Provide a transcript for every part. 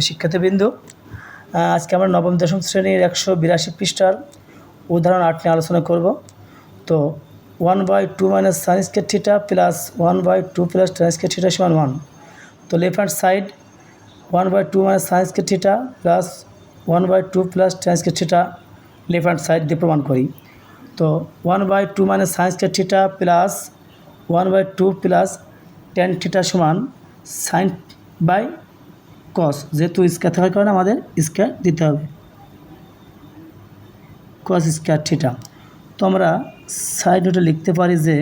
শিক্ষার্থীবৃন্দ আজকে আমরা নবম, দশম শ্রেণির একশো বিরাশি পৃষ্ঠার উদাহরণ আট নিয়ে আলোচনা করব। তো one by two minus sine square theta plus one by two plus tan square theta সমান ওয়ান তো left hand side one by two minus sine square theta plus one by two plus tan square theta left hand side দিয়ে প্রমাণ করি। তো one by two minus sine square theta plus one by two plus tan theta সমান sine by cos যেহেতু square থাকার কারণে আমাদের square দিতে হবে। কস স্কোয়ার থিটা তো আমরা সাইড নোটে লিখতে পারি যে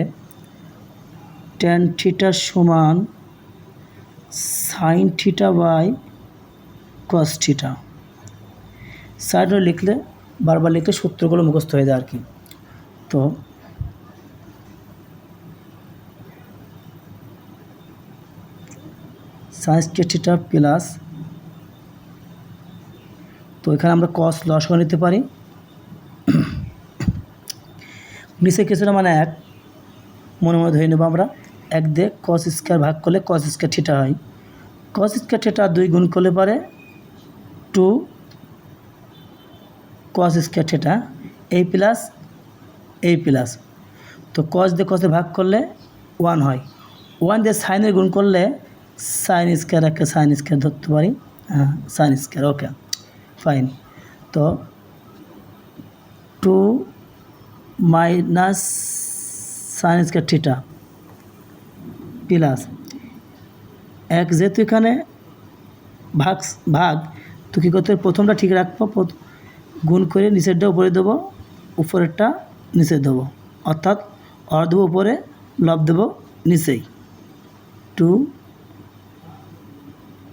টেন থিটা সমান sine theta by cos theta side নোটে লিখলে, বারবার লিখলে সূত্রগুলো মুখস্থ হয়ে যায় আর কি। তো সাইন স্কোয়ার থিটা প্লাস, তো এখানে আমরা কস লস করে নিতে পারি। নিচে কিছুটা মানে এক, মনে মনে ধরে নেব আমরা, এক দিয়ে কস স্কোয়ার ভাগ করলে কস স্কোয়ার থিটা হয়। কস স্কোয়ার থিটা দুই গুণ করলে পারে টু কস স্কোয়ার থিটা এই প্লাস এই প্লাস। তো কস দিয়ে কসে ভাগ করলে ওয়ান হয়। ওয়ান দিয়ে সাইনের গুণ করলে সাইন স্কোয়ার একটা সাইন স্কোয়ার ধরতে পারি? হ্যাঁ সাইন স্কোয়ার ওকে, ফাইন। তো two minus sine square theta plus এক যেহেতু এখানে ভাগ ভাগ, তো কী করতে প্রথমটা ঠিক রাখব গুণ করে নিচেরটা উপরে দেবো, উপরেরটা নিচে দেবো। অর্থাৎ অর দেবো উপরে, লব দেবো নিচেই। Two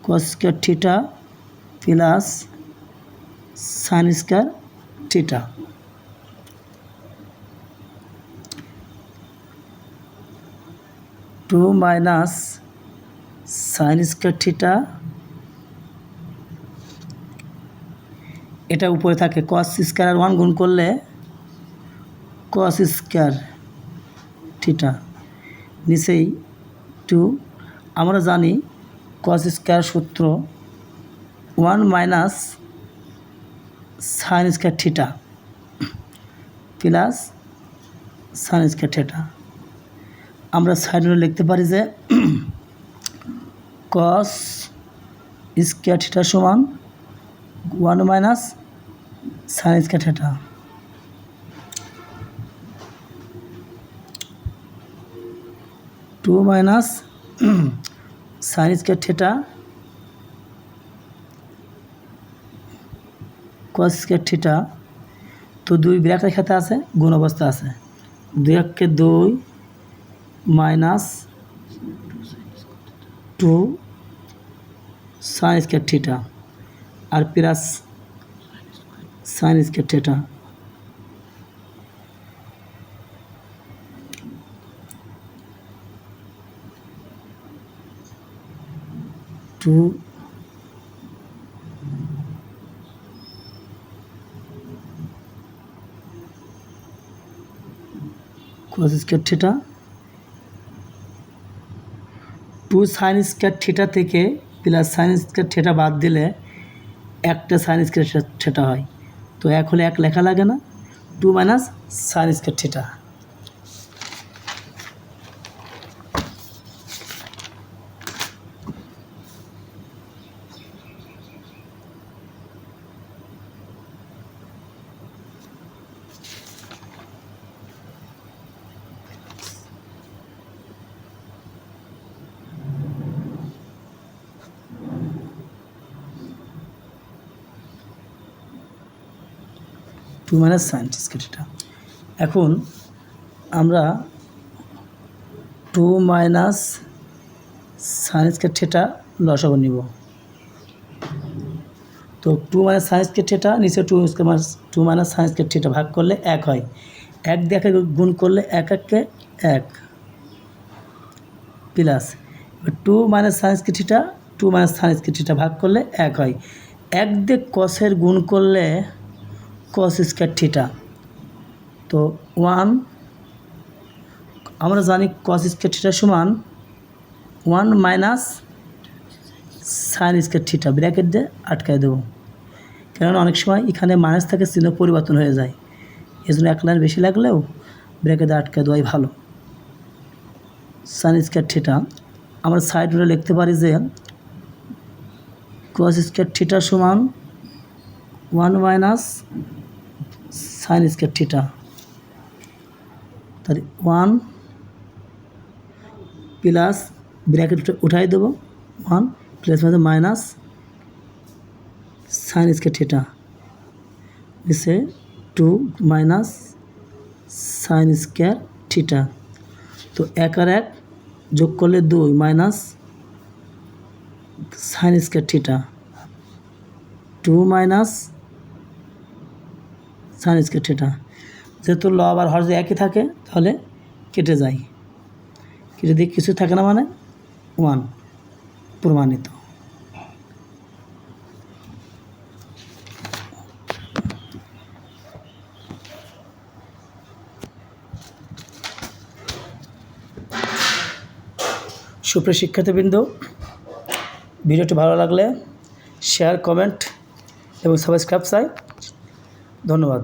cos square theta plus sine square theta two minus sine square theta এটা উপরে থাকে কস স্কোয়ার আর ওয়ান গুণ করলে কস স্কোয়ার থিটা নিচেই টু আমরা জানি কস স্কোয়ার সূত্র one minus sine square theta plus sine square theta. আমরা সাইডে লিখতে পারি যে কস স্কোয়ার থিটা সমান one minus sine square theta. Two minus sine square theta cos square theta তো দুই বিরাট রেখাতে আছে, গুণ অবস্থা আছে। দুই এককে দুই minus two sine square theta আর plus sine square theta two cos square theta two sine square theta থেকে প্লাস সাইন স্কোয়ার থিটা বাদ দিলে একটা সাইন স্কোয়ার থিটা হয় তো এক হলে এক লেখা লাগে না two minus sine square two minus sine theta এখন আমরা two minus sine square theta লসাগু নিব। তো two minus sine square theta নিচে two square two minus sine square theta ভাগ করলে এক হয়। এক দেখে গুণ করলে এক এককে এক। Plus two minus sine square theta two minus sine square theta ভাগ করলে এক হয়। এক দিয়ে কসের গুণ করলে কস স্কোয়ার থিটা তো ওয়ান আমরা জানি কস স্কোয়ার থিটা সমান one minus sine square theta bracket দিয়ে আটকায় দেবো। কেননা অনেক সময় এখানে মাইনাস থেকে, চিহ্ন পরিবর্তন হয়ে যায়। এই জন্য এক লাইন বেশি লাগলেও ব্র্যাকেটে আটকে দেওয়াই ভালো। সাইন স্কোয়ার থিটা আমরা সাইড রুলে লিখতে পারি যে কস স্কোয়ার থিটা সমান one minus sine square theta. তাহলে ওয়ান প্লাস ব্র্যাকেট উঠাই দেবো। ওয়ান প্লাস মানে মাইনাস সাইন স্কোয়ার থিটা। নিচে two minus sine square theta. তো এক আর এক যোগ করলে দুই minus sine square theta. Two minus sine square theta যেহেতু লব আর হর যদি একই থাকে, তাহলে কেটে যায়। কেটে দিয়ে কিছু থাকে না মানে ওয়ান প্রমাণিত। সুপ্রিয় শিক্ষার্থীবৃন্দ, ভিডিওটি ভালো লাগলে শেয়ার কমেন্ট এবং সাবস্ক্রাইব চাই। ধন্যবাদ।